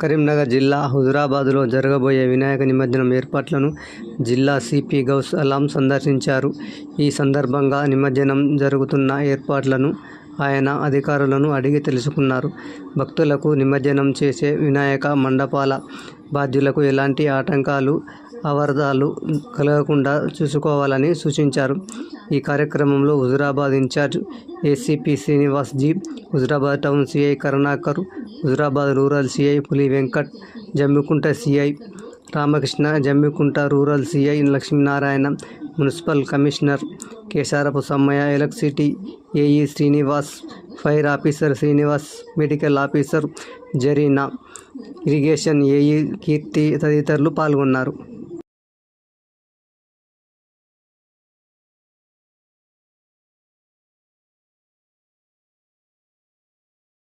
కరీంనగర్ జిల్లా హుజురాబాద్లో జరగబోయే వినాయక నిమజ్జనం ఏర్పాట్లను జిల్లా సిపి గౌస్ అలాం సందర్శించారు. ఈ సందర్భంగా నిమజ్జనం జరుగుతున్న ఏర్పాట్లను ఆయన అధికారులను అడిగి తెలుసుకున్నారు. భక్తులకు నిమజ్జనం చేసే వినాయక మండపాల బాధ్యులకు ఎలాంటి ఆటంకాలు, అవరదాలు కలగకుండా చూసుకోవాలని సూచించారు. ఈ కార్యక్రమంలో Huzurabad incharge ACP Srinivas ji Huzurabad town CI Karunakar, Huzurabad rural CI Puli Venkat, Jammikunta CI Ramakrishna, Jammikunta rural CI Lakshminarayana, municipal commissioner Kesharapu Sammaiah, electricity AE Srinivas, fire officer Srinivas, medical officer Zarina, irrigation AE Keerthi తదితరులు పాల్గొన్నారు.